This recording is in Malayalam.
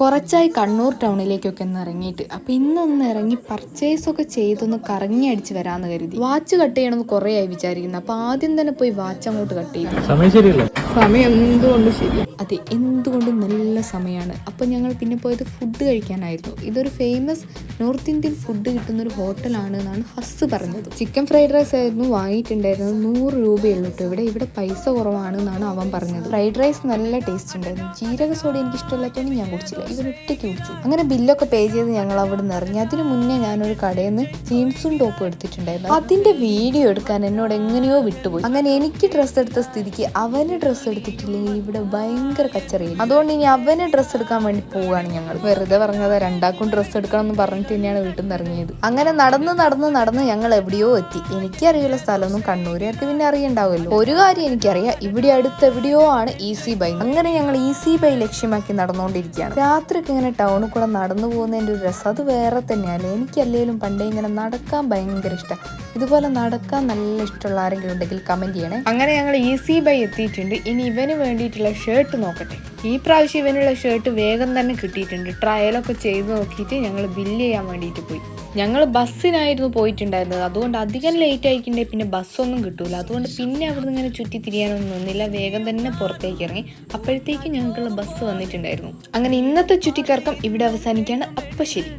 കുറച്ചായി കണ്ണൂർ ടൗണിലേക്കൊക്കെ ഒന്ന് ഇറങ്ങിയിട്ട്. അപ്പൊ ഇന്നൊന്ന് ഇറങ്ങി പർച്ചേസ് ഒക്കെ ചെയ്തൊന്ന് കറങ്ങി അടിച്ച് വരാന്ന് കരുതി. വാച്ച് കട്ട് ചെയ്യണമെന്ന് കുറേ ആയി വിചാരിക്കുന്നു. അപ്പൊ ആദ്യം തന്നെ പോയി വാച്ച് അങ്ങോട്ട് കട്ട് ചെയ്തു. സമയം ശരിയല്ലേ? സമയം എന്തുകൊണ്ട് ശരി? അതെ എന്തുകൊണ്ടും നല്ല സമയമാണ് അപ്പൊ ഞങ്ങൾ പിന്നെ പോയത് ഫുഡ് കഴിക്കാനായിരുന്നു. ഇതൊരു ഫേമസ് നോർത്ത് ഇന്ത്യൻ ഫുഡ് കിട്ടുന്ന ഒരു ഹോട്ടലാണ് എന്നാണ് ഹസ് പറഞ്ഞത്. ചിക്കൻ ഫ്രൈഡ് റൈസ് ആയിരുന്നു വാങ്ങിയിട്ടുണ്ടായിരുന്നത് നൂറ് രൂപയുള്ളൂ കേട്ടോ ഇവിടെ ഇവിടെ പൈസ കുറവാണ് എന്നാണ് അവൻ പറഞ്ഞത്. ഫ്രൈഡ് റൈസ് നല്ല ടേസ്റ്റ് ഉണ്ടായിരുന്നു. ജീരക സോഡ എനിക്ക് ഇഷ്ടമില്ലാത്തതുകൊണ്ട് ഞാൻ കുടിച്ചില്ല. ഇവൻ ഒറ്റയ്ക്ക് കുടിച്ചു. അങ്ങനെ ബില്ലൊക്കെ പേ ചെയ്ത് ഞങ്ങൾ അവിടെ നിന്ന് ഇറങ്ങി. അതിന് മുന്നേ ഞാനൊരു കടയിൽ നിന്ന് ജീൻസും ടോപ്പും എടുത്തിട്ടുണ്ടായിരുന്നു. അതിന്റെ വീഡിയോ എടുക്കാൻ എന്നോട് എങ്ങനെയോ വിട്ടുപോയി. അങ്ങനെ എനിക്ക് ഡ്രസ്സ് എടുത്ത സ്ഥിതിക്ക് അവന് ഡ്രസ്സ് എടുത്തിട്ടില്ലെങ്കിൽ ഇവിടെ ഭയങ്കര കച്ചറിയും അതുകൊണ്ട് ഇനി അവന് ഡ്രസ്സ് എടുക്കാൻ വേണ്ടി പോവുകയാണ് ഞങ്ങൾ. വെറുതെ പറഞ്ഞത് രണ്ടാക്കും ഡ്രസ്സ് എടുക്കണം എന്ന് പറഞ്ഞിട്ട് തന്നെയാണ് വീട്ടിൽ നിന്ന് ഇറങ്ങിയത്. അങ്ങനെ നടന്ന് നടന്ന് നടന്ന് ഞങ്ങൾ എവിടെയോ എത്തി. എനിക്കറിയുള്ള സ്ഥലമൊന്നും കണ്ണൂരുകാർക്ക് പിന്നെ അറിയണ്ടാവുമല്ലോ. ഒരു കാര്യം എനിക്കറിയാം. ഇവിടെ അടുത്ത് എവിടെയോ ആണ് ഈസി ബൈ അങ്ങനെ ഞങ്ങൾ ഈസി ബൈ ലക്ഷ്യമാക്കി നടന്നുകൊണ്ടിരിക്കുകയാണ്. രാത്രിക്ക് ഇങ്ങനെ ടൗണിൽ കൂടെ നടന്നു പോകുന്നതിന്റെ ഒരു രസം. അത് വേറെ തന്നെയാണ് എനിക്കല്ലേലും പണ്ടേ ഇങ്ങനെ നടക്കാൻ ഭയങ്കര ഇഷ്ടം. ഇതുപോലെ നടക്കാൻ നല്ല ഇഷ്ടമുള്ള ആരെങ്കിലും ഉണ്ടെങ്കിൽ കമന്റ് ചെയ്യണേ. അങ്ങനെ ഞങ്ങൾ ഈസി ബൈ എത്തിയിട്ടുണ്ട്. ഇനി ഇവന് വേണ്ടിയിട്ടുള്ള ഷർട്ട് നോക്കട്ടെ. ഈ പ്രാവശ്യം ഇവനുള്ള ഷർട്ട് വേഗം തന്നെ കിട്ടിയിട്ടുണ്ട്. ട്രയലൊക്കെ ചെയ്ത് നോക്കിയിട്ട് ഞങ്ങൾ ബില്ല് ചെയ്യാൻ വേണ്ടിയിട്ട് പോയി. ഞങ്ങൾ ബസ്സിനായിരുന്നു പോയിട്ടുണ്ടായിരുന്നത്. അതുകൊണ്ട് അധികം ലേറ്റ് ആയിക്കിണ്ടേ. പിന്നെ ബസ്സൊന്നും കിട്ടൂല. അതുകൊണ്ട് പിന്നെ അവിടുന്ന് ഇങ്ങനെ ചുറ്റി തിരിയാനൊന്നും നിന്നില്ല. വേഗം തന്നെ പുറത്തേക്ക് ഇറങ്ങി. അപ്പോഴത്തേക്കും ഞങ്ങൾക്കുള്ള ബസ് വന്നിട്ടുണ്ടായിരുന്നു. അങ്ങനെ ഇന്നത്തെ ചുറ്റിക്കറക്കം ഇവിടെ അവസാനിക്കാണ് അപ്പം ശരി.